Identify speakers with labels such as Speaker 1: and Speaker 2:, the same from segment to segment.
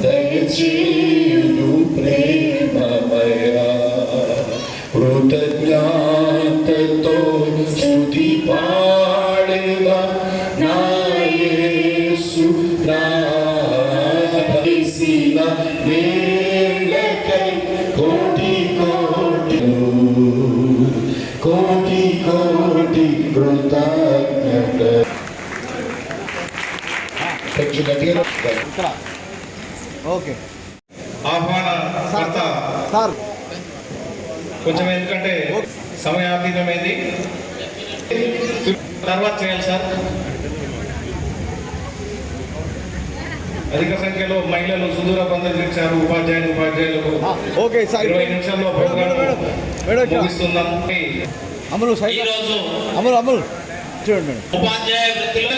Speaker 1: Deitinho prima,
Speaker 2: mas... okay.
Speaker 3: ఆహ్వాన
Speaker 2: sir
Speaker 3: కొంచెం ఎందుకంటే సమయాతీతమైంది. తర్వాత చేయాలి సార్. అధిక సంఖ్యలో మహిళలు సుదూర బంధువులు ఉపాధ్యాయులు ఉపాధ్యాయులకు
Speaker 2: ఓకే సార్.
Speaker 3: ఇరవై నిమిషాల్లో ముగిస్తున్నాం
Speaker 2: అమలు అమలు అమలు. చూడండి మేడం.
Speaker 4: ఉపాధ్యాయ వృత్తిలో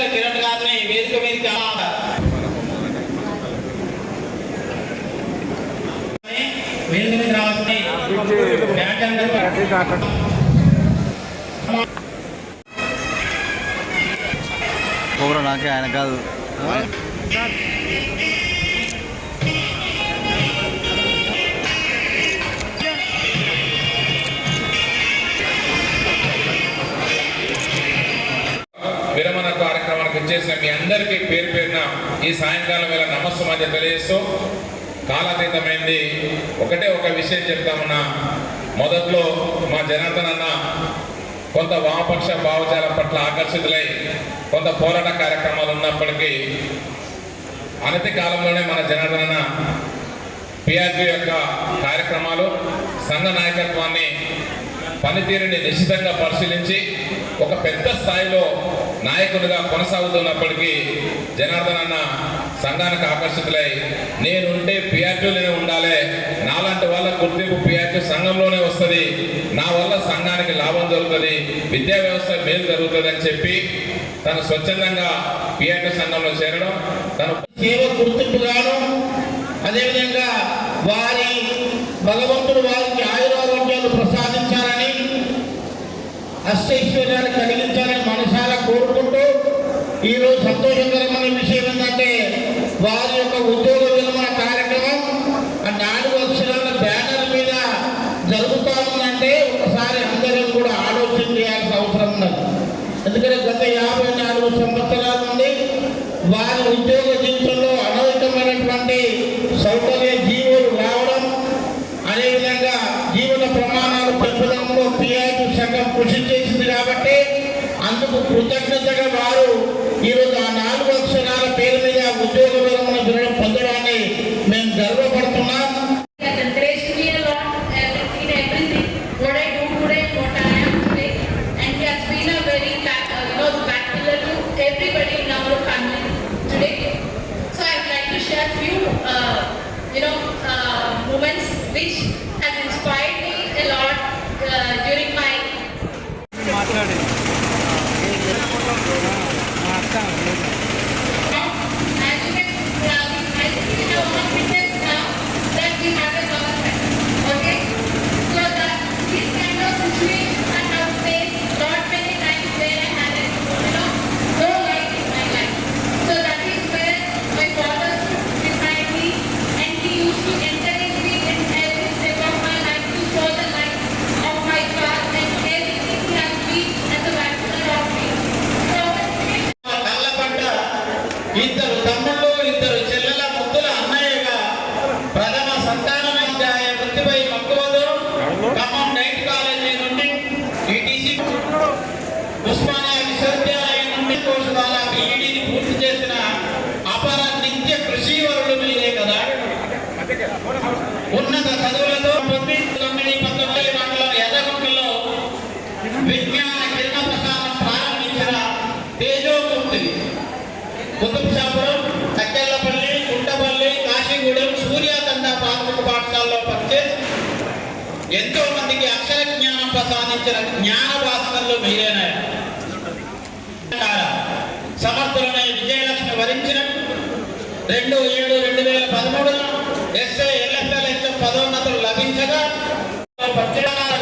Speaker 4: వేదిక మీద రావాల్సింది వ్యాఖ్యానం
Speaker 2: కోబ్రా నాకే ఆయన కాదు.
Speaker 5: విరమణ కార్యక్రమానికి వచ్చేసిన మీ అందరికీ పేరు పేరున ఈ సాయంకాలం వేళ నమస్సు మధ్య తెలియజేస్తూ కాలాతీతమైంది. ఒకటే ఒక విషయం చెప్తామన్నా. మొదట్లో మా జనార్దన్ అన్న కొంత వామపక్ష భావజాలం పట్ల ఆకర్షితులై కొంత పోరాట కార్యక్రమాలు ఉన్నప్పటికీ అనతి కాలంలోనే మన జనార్దన్ అన్న పిఆర్పి యొక్క కార్యక్రమాలు సంఘ నాయకత్వాన్ని పనితీరుని నిశ్చితంగా పరిశీలించి ఒక పెద్ద స్థాయిలో నాయకుడిగా కొనసాగుతున్నప్పటికీ జనార్దన్ అన్న సంఘానికి ఆకర్షితులై నేనుంటే పిఆర్టీలోనే ఉండాలి. నాలాంటి వాళ్ళ గుర్తింపు పిఆర్టీ సంఘంలోనే వస్తుంది. నా వల్ల సంఘానికి లాభం జరుగుతుంది విద్యా వ్యవస్థ మేలు జరుగుతుంది అని చెప్పి తను స్వచ్ఛందంగా పిఆర్టీ సంఘంలో చేరడం తను
Speaker 4: సేవ గుర్తింపుగాను అదేవిధంగా వారి బలవంతుడు వారి అష్టైశ్వర్యాలు కలిగించాలని మనసారా కోరుకుంటూ ఈరోజు సంతోషకరమైన విషయం ఏంటంటే వారి యొక్క ఉద్యోగ విరమణ కార్యక్రమం ఆ నాలుగు అక్షరాల బ్యానర్ మీద జరుగుతా ఉందంటే ఒకసారి అందరం కూడా ఆలోచన చేయాల్సిన అవసరం ఉన్నది. ఎందుకంటే గత యాభై నాలుగు సంవత్సరాల నుండి వారి ఉద్యోగ జీవితంలో అనవసరమైనటువంటి సౌకర్య జీవులు రావడం అదేవిధంగా జీవన ప్రమాణాలు పెంచడంలో పిఆర్టీ సంఘం కృషి అందుకు కృతజ్ఞతగా వారు ఈరోజు ఆ నాలుగు అక్షరాల పేరు మీద ఉద్యోగ విరమణ విరమణ పొందడాన్ని మేము గర్వపడుతున్నాం
Speaker 6: uh, uh, you know, uh, moments which has inspired me a lot uh, during my
Speaker 4: Osmania విశ్వవిద్యాలయం నుండి కోర్సు ద్వారా బీఈడీని పూర్తి చేసిన అపర నిత్య కృషివరుడు మీరే కదా. ఉన్నత చదువులతో పొంది తొమ్మిది పంతొమ్మిది మండలం ఎర్రగుంటలో విజ్ఞాన కిరణ ప్రసారం ప్రారంభించిన తేజోమూర్తి. కుతుబ్షాపురం తక్కెళ్ళపల్లి గుంటపల్లి కాశీగూడెం సూర్యాతండ ప్రాథమిక పాఠశాలలో పనిచేసి ఎంతో మందికి అక్షర జ్ఞానం ప్రసాదించిన జ్ఞాన భాస్కర్లు మీరేనాయ సమర్థులనే విజయలక్ష్మి వరించిన రెండు ఏడు రెండు వేల పదమూడులో ఎస్ఏ ఎల్ఎఫ్ఎల్ హెచ్ఎం పదోన్నతులు లభించగా పచ్చదనాల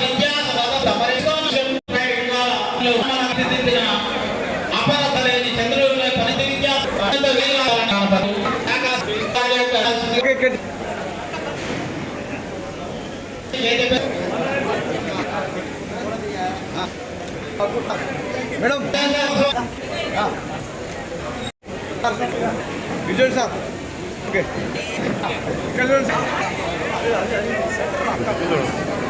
Speaker 4: విద్యా రథ సమరికోశం తీర్చిదిద్దిన అపరత లేని చంద్రుల పనితీ విద్యా అనంత వేలాల ఆకాశ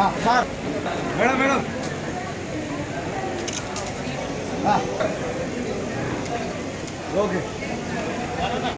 Speaker 2: ఓకే ఇక్కడ మేడం విజయ్ సార్ ఓకే